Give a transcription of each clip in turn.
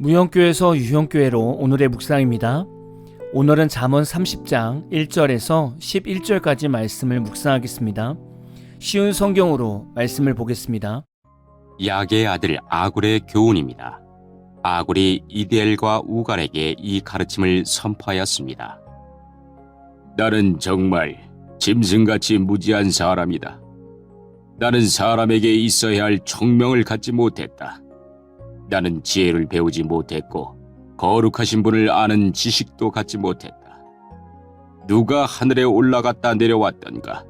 무형교에서 유형교회로 오늘의 묵상입니다. 오늘은 잠언 30장 1절에서 11절까지 말씀을 묵상하겠습니다. 쉬운 성경으로 말씀을 보겠습니다. 야게의 아들 아굴의 교훈입니다. 아굴이 이데엘과 우갈에게 이 가르침을 선포하였습니다. 나는 정말 짐승같이 무지한 사람이다. 나는 사람에게 있어야 할 총명을 갖지 못했다. 나는 지혜를 배우지 못했고 거룩하신 분을 아는 지식도 갖지 못했다. 누가 하늘에 올라갔다 내려왔던가?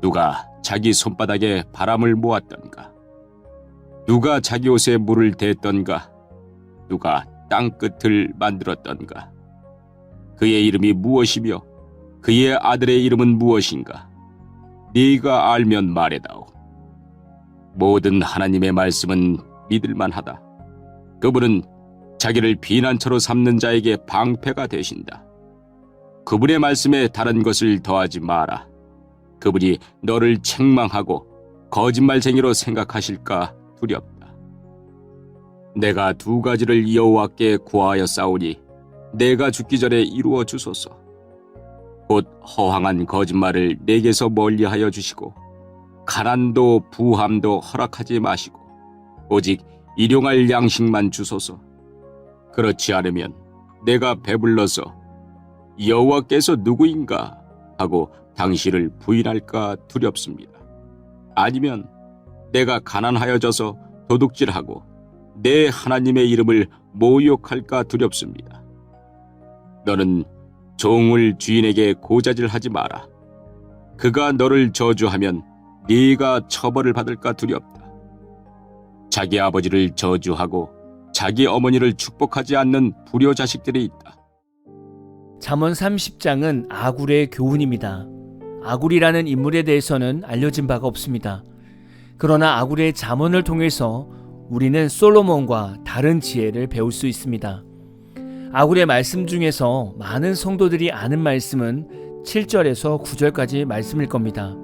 누가 자기 손바닥에 바람을 모았던가? 누가 자기 옷에 물을 댔던가? 누가 땅 끝을 만들었던가? 그의 이름이 무엇이며 그의 아들의 이름은 무엇인가? 네가 알면 말해다오. 모든 하나님의 말씀은 믿을만하다. 그분은 자기를 비난처로 삼는 자에게 방패가 되신다. 그분의 말씀에 다른 것을 더하지 마라. 그분이 너를 책망하고 거짓말쟁이로 생각하실까 두렵다. 내가 두 가지를 여호와께 구하여 싸우니 내가 죽기 전에 이루어 주소서. 곧 허황한 거짓말을 내게서 멀리하여 주시고 가난도 부함도 허락하지 마시고 오직 일용할 양식만 주소서. 그렇지 않으면 내가 배불러서 여호와께서 누구인가 하고 당신을 부인할까 두렵습니다. 아니면 내가 가난하여져서 도둑질하고 내 하나님의 이름을 모욕할까 두렵습니다. 너는 종을 주인에게 고자질하지 마라. 그가 너를 저주하면 네가 처벌을 받을까 두렵다. 자기 아버지를 저주하고 자기 어머니를 축복하지 않는 불효 자식들이 있다. 잠언 30장은 아굴의 교훈입니다. 아굴이라는 인물에 대해서는 알려진 바가 없습니다. 그러나 아굴의 잠언을 통해서 우리는 솔로몬과 다른 지혜를 배울 수 있습니다. 아굴의 말씀 중에서 많은 성도들이 아는 말씀은 7절에서 9절까지 말씀일 겁니다.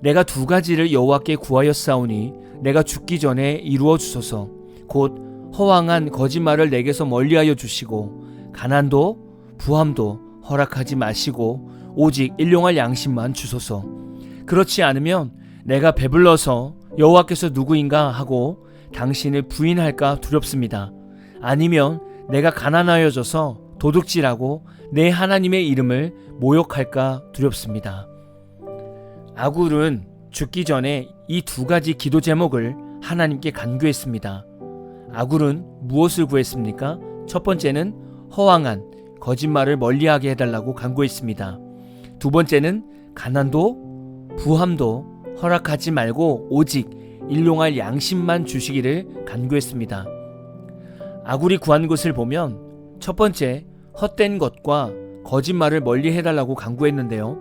내가 두 가지를 여호와께 구하였사오니 내가 죽기 전에 이루어 주소서 곧 허황한 거짓말을 내게서 멀리하여 주시고 가난도 부함도 허락하지 마시고 오직 일용할 양심만 주소서 그렇지 않으면 내가 배불러서 여호와께서 누구인가 하고 당신을 부인할까 두렵습니다. 아니면 내가 가난하여져서 도둑질하고 내 하나님의 이름을 모욕할까 두렵습니다. 아굴은 죽기 전에 이 두 가지 기도 제목을 하나님께 간구했습니다. 아굴은 무엇을 구했습니까? 첫 번째는 허황한 거짓말을 멀리하게 해달라고 간구했습니다. 두 번째는 가난도 부함도 허락하지 말고 오직 일용할 양심만 주시기를 간구했습니다. 아굴이 구한 것을 보면 첫 번째 헛된 것과 거짓말을 멀리 해달라고 간구했는데요.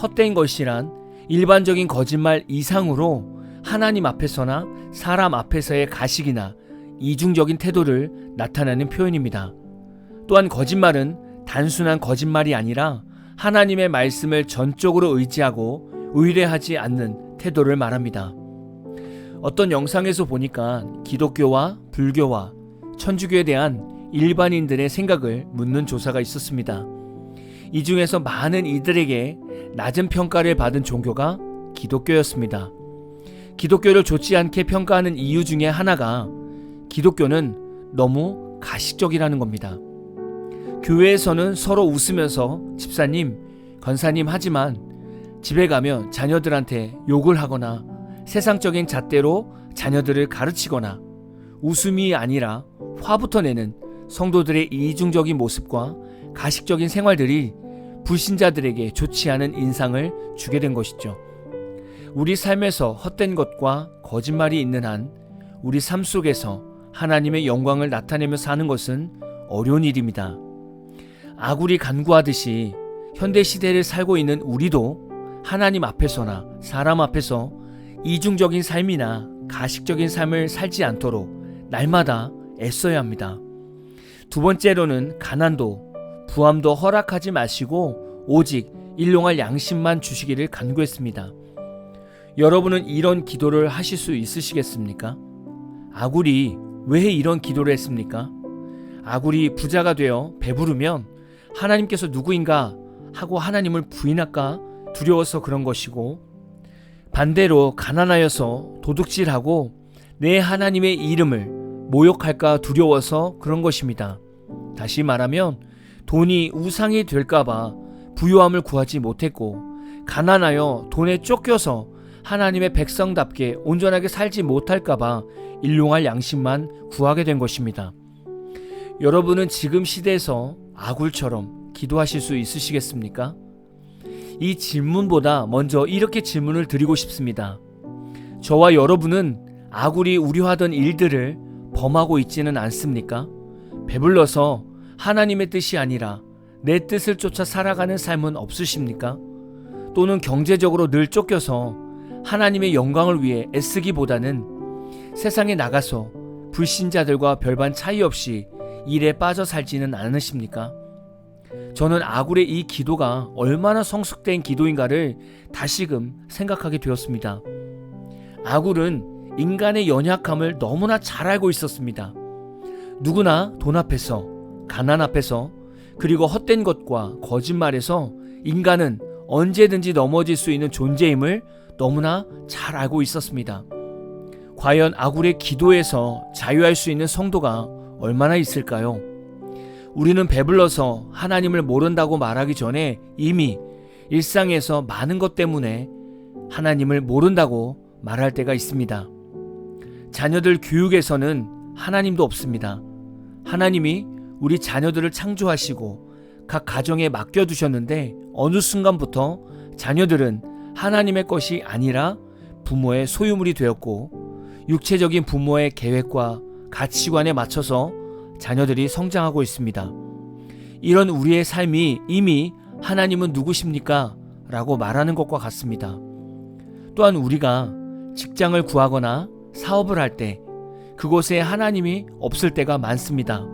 헛된 것이란 일반적인 거짓말 이상으로 하나님 앞에서나 사람 앞에서의 가식이나 이중적인 태도를 나타내는 표현입니다. 또한 거짓말은 단순한 거짓말이 아니라 하나님의 말씀을 전적으로 의지하고 의뢰하지 않는 태도를 말합니다. 어떤 영상에서 보니까 기독교와 불교와 천주교에 대한 일반인들의 생각을 묻는 조사가 있었습니다. 이 중에서 많은 이들에게 낮은 평가를 받은 종교가 기독교였습니다. 기독교를 좋지 않게 평가하는 이유 중에 하나가 기독교는 너무 가식적이라는 겁니다. 교회에서는 서로 웃으면서 집사님, 권사님 하지만 집에 가면 자녀들한테 욕을 하거나 세상적인 잣대로 자녀들을 가르치거나 웃음이 아니라 화부터 내는 성도들의 이중적인 모습과 가식적인 생활들이 불신자들에게 좋지 않은 인상을 주게 된 것이죠. 우리 삶에서 헛된 것과 거짓말이 있는 한 우리 삶 속에서 하나님의 영광을 나타내며 사는 것은 어려운 일입니다. 아굴이 간구하듯이 현대 시대를 살고 있는 우리도 하나님 앞에서나 사람 앞에서 이중적인 삶이나 가식적인 삶을 살지 않도록 날마다 애써야 합니다. 두 번째로는 가난도 부함도 허락하지 마시고 오직 일용할 양심만 주시기를 간구했습니다. 여러분은 이런 기도를 하실 수 있으시겠습니까? 아굴이 왜 이런 기도를 했습니까? 아굴이 부자가 되어 배부르면 하나님께서 누구인가 하고 하나님을 부인할까 두려워서 그런 것이고 반대로 가난하여서 도둑질하고 내 하나님의 이름을 모욕할까 두려워서 그런 것입니다. 다시 말하면 돈이 우상이 될까봐 부유함을 구하지 못했고 가난하여 돈에 쫓겨서 하나님의 백성답게 온전하게 살지 못할까봐 일용할 양심만 구하게 된 것입니다. 여러분은 지금 시대에서 아굴처럼 기도하실 수 있으시겠습니까? 이 질문보다 먼저 이렇게 질문을 드리고 싶습니다. 저와 여러분은 아굴이 우려하던 일들을 범하고 있지는 않습니까? 배불러서 하나님의 뜻이 아니라 내 뜻을 쫓아 살아가는 삶은 없으십니까? 또는 경제적으로 늘 쫓겨서 하나님의 영광을 위해 애쓰기보다는 세상에 나가서 불신자들과 별반 차이 없이 일에 빠져 살지는 않으십니까? 저는 아굴의 이 기도가 얼마나 성숙된 기도인가를 다시금 생각하게 되었습니다. 아굴은 인간의 연약함을 너무나 잘 알고 있었습니다. 누구나 돈 앞에서, 가난 앞에서, 그리고 헛된 것과 거짓말에서 인간은 언제든지 넘어질 수 있는 존재임을 너무나 잘 알고 있었습니다. 과연 아굴의 기도에서 자유할 수 있는 성도가 얼마나 있을까요? 우리는 배불러서 하나님을 모른다고 말하기 전에 이미 일상에서 많은 것 때문에 하나님을 모른다고 말할 때가 있습니다. 자녀들 교육에서는 하나님도 없습니다. 하나님이 우리 자녀들을 창조하시고 각 가정에 맡겨두셨는데 어느 순간부터 자녀들은 하나님의 것이 아니라 부모의 소유물이 되었고 육체적인 부모의 계획과 가치관에 맞춰서 자녀들이 성장하고 있습니다. 이런 우리의 삶이 이미 하나님은 누구십니까? 라고 말하는 것과 같습니다. 또한 우리가 직장을 구하거나 사업을 할 때 그곳에 하나님이 없을 때가 많습니다.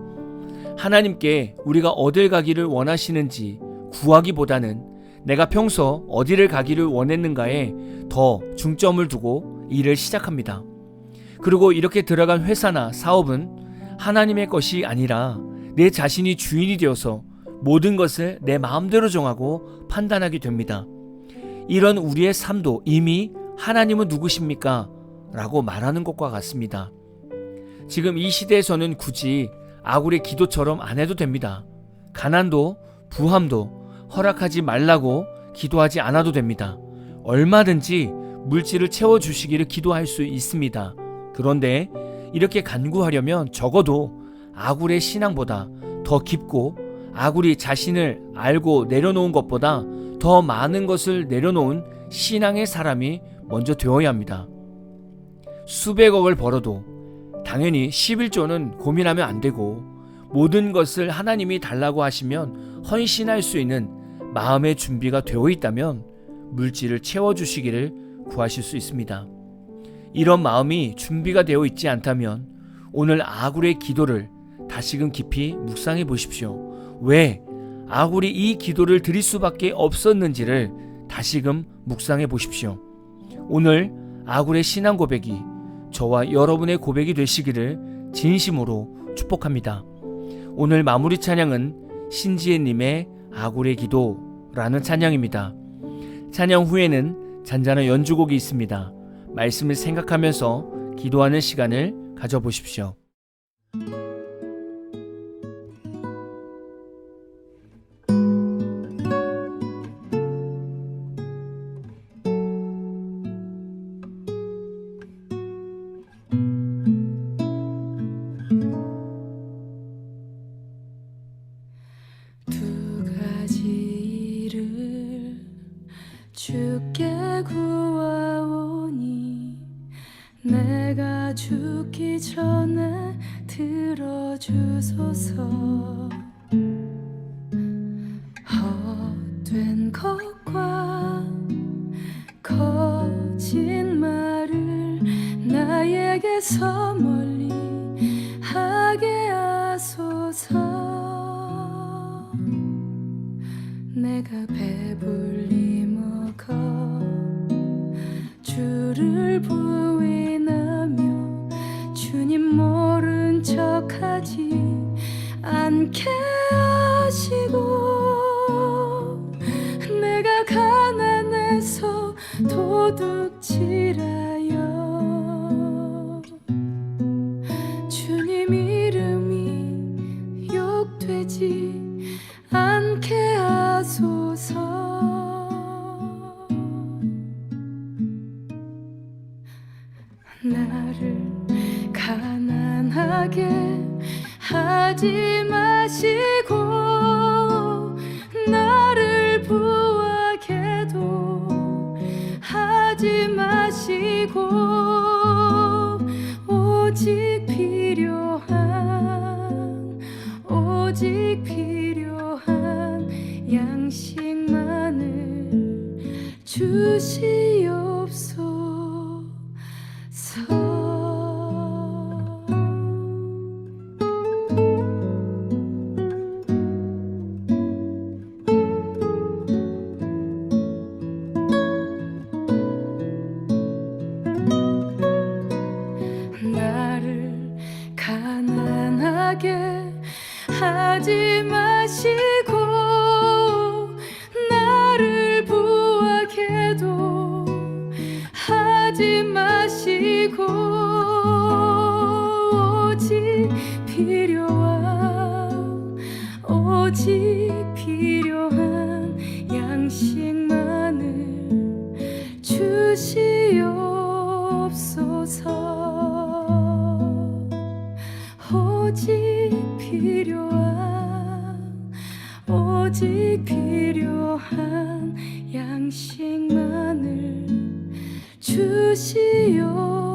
하나님께 우리가 어딜 가기를 원하시는지 구하기보다는 내가 평소 어디를 가기를 원했는가에 더 중점을 두고 일을 시작합니다. 그리고 이렇게 들어간 회사나 사업은 하나님의 것이 아니라 내 자신이 주인이 되어서 모든 것을 내 마음대로 정하고 판단하게 됩니다. 이런 우리의 삶도 이미 하나님은 누구십니까? 라고 말하는 것과 같습니다. 지금 이 시대에서는 굳이 아굴의 기도처럼 안 해도 됩니다. 가난도 부함도 허락하지 말라고 기도하지 않아도 됩니다. 얼마든지 물질을 채워주시기를 기도할 수 있습니다. 그런데 이렇게 간구하려면 적어도 아굴의 신앙보다 더 깊고 아굴이 자신을 알고 내려놓은 것보다 더 많은 것을 내려놓은 신앙의 사람이 먼저 되어야 합니다. 수백억을 벌어도 당연히 11조는 고민하면 안 되고 모든 것을 하나님이 달라고 하시면 헌신할 수 있는 마음의 준비가 되어 있다면 물질을 채워주시기를 구하실 수 있습니다. 이런 마음이 준비가 되어 있지 않다면 오늘 아굴의 기도를 다시금 깊이 묵상해 보십시오. 왜 아굴이 이 기도를 드릴 수밖에 없었는지를 다시금 묵상해 보십시오. 오늘 아굴의 신앙 고백이 저와 여러분의 고백이 되시기를 진심으로 축복합니다. 오늘 마무리 찬양은 신지혜님의 아굴의 기도라는 찬양입니다. 찬양 후에는 잔잔한 연주곡이 있습니다. 말씀을 생각하면서 기도하는 시간을 가져보십시오. 나에게서 멀리 하게 하소서. 내가 배불 나를 가난하게 하지 한 양식만을 주시오.